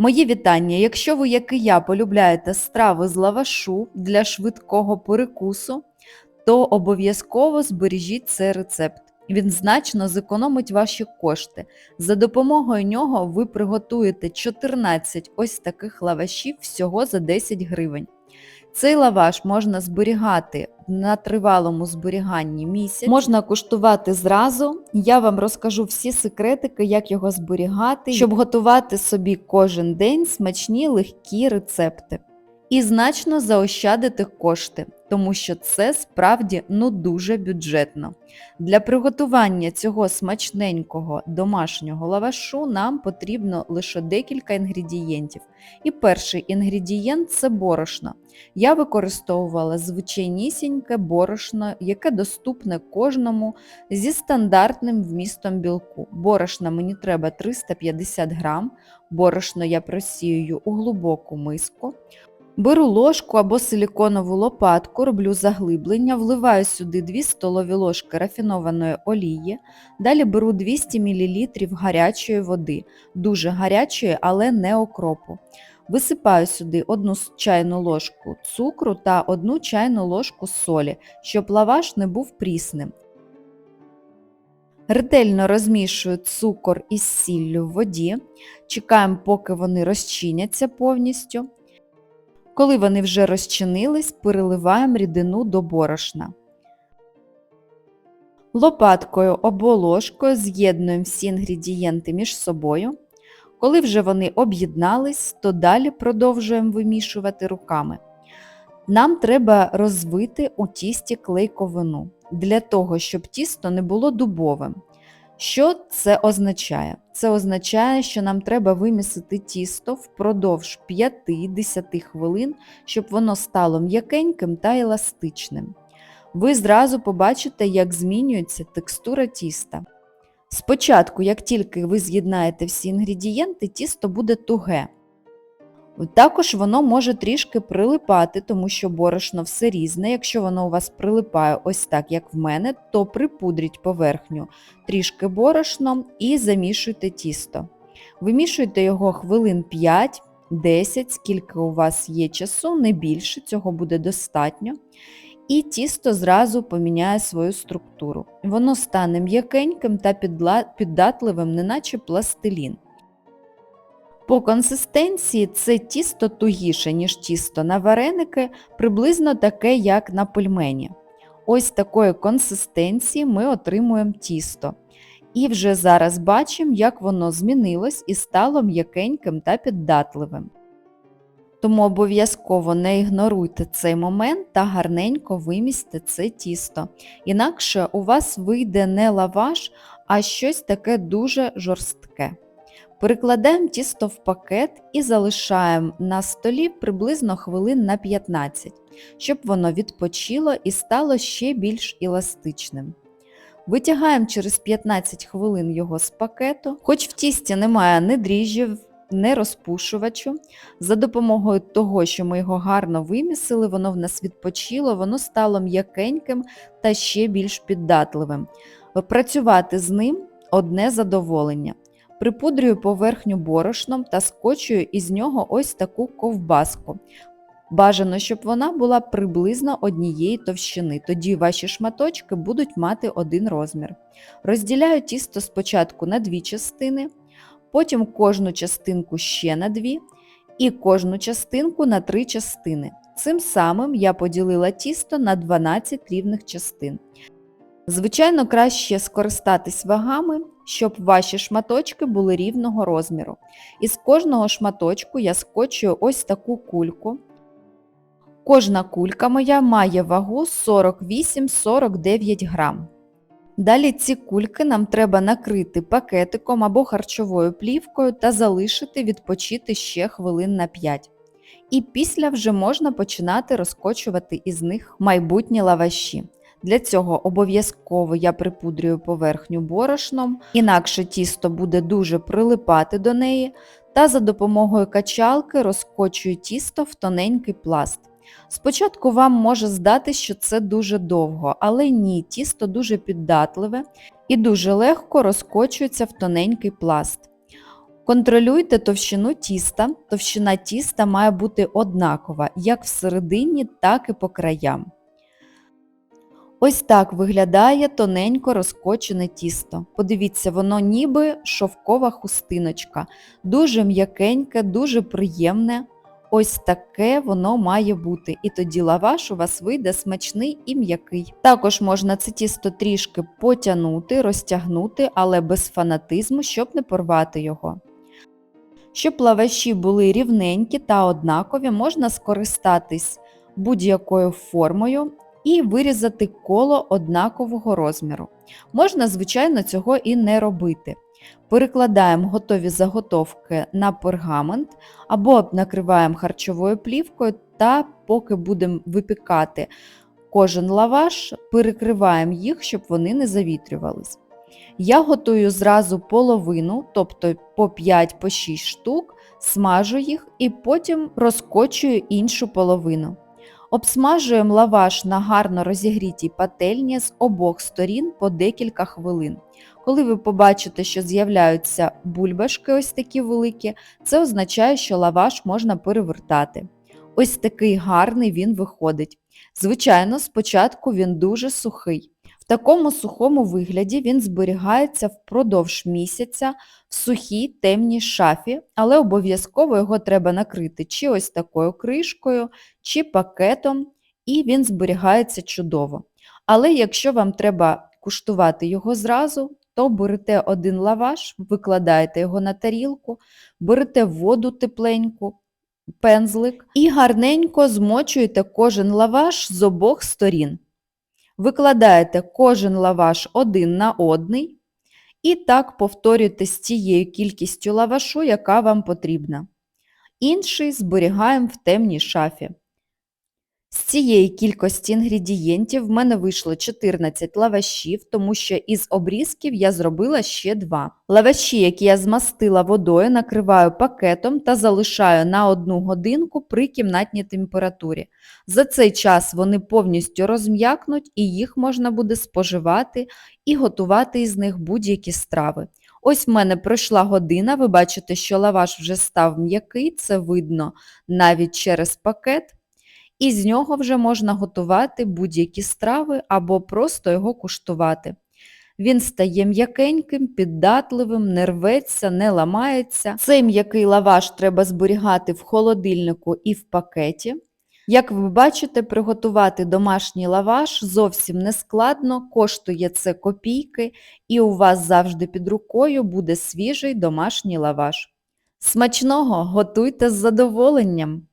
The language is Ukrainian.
Мої вітання! Якщо ви, як і я, полюбляєте страви з лавашу для швидкого перекусу, то обов'язково збережіть цей рецепт. Він значно зекономить ваші кошти. За допомогою нього ви приготуєте 14 ось таких лавашів всього за 10 гривень. Цей лаваш можна зберігати на тривалому зберіганні місяць. Можна куштувати зразу. Я вам розкажу всі секретики, як його зберігати, щоб готувати собі кожен день смачні легкі рецепти. І значно заощадити кошти, тому що це справді ну дуже бюджетно. Для приготування цього смачненького домашнього лавашу нам потрібно лише декілька інгредієнтів. І перший інгредієнт це борошно. Я використовувала звичайнісіньке борошно, яке доступне кожному зі стандартним вмістом білку. Борошна мені треба 350 грам, борошно я просіюю у глибоку миску. Беру ложку або силіконову лопатку, роблю заглиблення, вливаю сюди 2 столові ложки рафінованої олії, далі беру 200 мл гарячої води, дуже гарячої, але не окропу. Висипаю сюди 1 чайну ложку цукру та 1 чайну ложку солі, щоб лаваш не був прісним. Ретельно розмішую цукор із сіллю в воді, чекаємо, поки вони розчиняться повністю. Коли вони вже розчинились, переливаємо рідину до борошна. Лопаткою або ложкою з'єднуємо всі інгредієнти між собою. Коли вже вони об'єднались, то далі продовжуємо вимішувати руками. Нам треба розвити у тісті клейковину, для того, щоб тісто не було дубовим. Що це означає? Це означає, що нам треба вимісити тісто впродовж 5-10 хвилин, щоб воно стало м'якеньким та еластичним. Ви зразу побачите, як змінюється текстура тіста. Спочатку, як тільки ви з'єднаєте всі інгредієнти, тісто буде туге. Також воно може трішки прилипати, тому що борошно все різне. Якщо воно у вас прилипає ось так, як в мене, то припудріть поверхню трішки борошном і замішуйте тісто. Вимішуйте його хвилин 5-10, скільки у вас є часу, не більше, цього буде достатньо. І тісто зразу поміняє свою структуру. Воно стане м'якеньким та піддатливим, неначе пластилін. По консистенції це тісто тугіше, ніж тісто на вареники, приблизно таке, як на пельмені. Ось такої консистенції ми отримуємо тісто. І вже зараз бачимо, як воно змінилось і стало м'якеньким та піддатливим. Тому обов'язково не ігноруйте цей момент та гарненько вимісьте це тісто. Інакше у вас вийде не лаваш, а щось таке дуже жорстке. Перекладаємо тісто в пакет і залишаємо на столі приблизно хвилин на 15, щоб воно відпочило і стало ще більш еластичним. Витягаємо через 15 хвилин його з пакету, хоч в тісті немає ні дріжджів, ні розпушувачу. За допомогою того, що ми його гарно вимісили, воно в нас відпочило, воно стало м'якеньким та ще більш піддатливим. Працювати з ним одне задоволення. Припудрюю поверхню борошном та скочую із нього ось таку ковбаску. Бажано, щоб вона була приблизно однієї товщини, тоді ваші шматочки будуть мати один розмір. Розділяю тісто спочатку на дві частини, потім кожну частинку ще на дві і кожну частинку на три частини. Цим самим я поділила тісто на 12 рівних частин. Звичайно, краще скористатись вагами, щоб ваші шматочки були рівного розміру. Із кожного шматочку я скочую ось таку кульку. Кожна кулька моя має вагу 48-49 грам. Далі ці кульки нам треба накрити пакетиком або харчовою плівкою та залишити відпочити ще хвилин на 5. І після вже можна починати розкочувати із них майбутні лаваші. Для цього обов'язково я припудрюю поверхню борошном, інакше тісто буде дуже прилипати до неї, та за допомогою качалки розкочую тісто в тоненький пласт. Спочатку вам може здати, що це дуже довго, але ні, тісто дуже піддатливе і дуже легко розкочується в тоненький пласт. Контролюйте товщину тіста. Товщина тіста має бути однакова як всередині, так і по краям. Ось так виглядає тоненько розкочене тісто. Подивіться, воно ніби шовкова хустиночка. Дуже м'якеньке, дуже приємне. Ось таке воно має бути. І тоді лаваш у вас вийде смачний і м'який. Також можна це тісто трішки потягнути, розтягнути, але без фанатизму, щоб не порвати його. Щоб лаваші були рівненькі та однакові, можна скористатись будь-якою формою і вирізати коло однакового розміру. Можна, звичайно, цього і не робити. Перекладаємо готові заготовки на пергамент або накриваємо харчовою плівкою та поки будемо випікати кожен лаваш, перекриваємо їх, щоб вони не завітрювались. Я готую зразу половину, тобто по 5-6 штук, смажу їх і потім розкочую іншу половину. Обсмажуємо лаваш на гарно розігрітій пательні з обох сторін по декілька хвилин. Коли ви побачите, що з'являються бульбашки ось такі великі, це означає, що лаваш можна перевертати. Ось такий гарний він виходить. Звичайно, спочатку він дуже сухий. Такому сухому вигляді він зберігається впродовж місяця в сухій темній шафі, але обов'язково його треба накрити чи ось такою кришкою, чи пакетом, і він зберігається чудово. Але якщо вам треба куштувати його зразу, то берете один лаваш, викладаєте його на тарілку, берете воду тепленьку, пензлик і гарненько змочуєте кожен лаваш з обох сторін. Викладаєте кожен лаваш один на одний і так повторюєте з тією кількістю лавашу, яка вам потрібна. Інший зберігаємо в темній шафі. З цієї кількості інгредієнтів в мене вийшло 14 лавашів, тому що із обрізків я зробила ще 2. Лаваші, які я змастила водою, накриваю пакетом та залишаю на одну годинку при кімнатній температурі. За цей час вони повністю розм'якнуть і їх можна буде споживати і готувати із них будь-які страви. Ось в мене пройшла година, ви бачите, що лаваш вже став м'який, це видно навіть через пакет і з нього вже можна готувати будь-які страви або просто його куштувати. Він стає м'якеньким, піддатливим, не рветься, не ламається. Цей м'який лаваш треба зберігати в холодильнику і в пакеті. Як ви бачите, приготувати домашній лаваш зовсім не складно, коштує це копійки, і у вас завжди під рукою буде свіжий домашній лаваш. Смачного готуйте з задоволенням!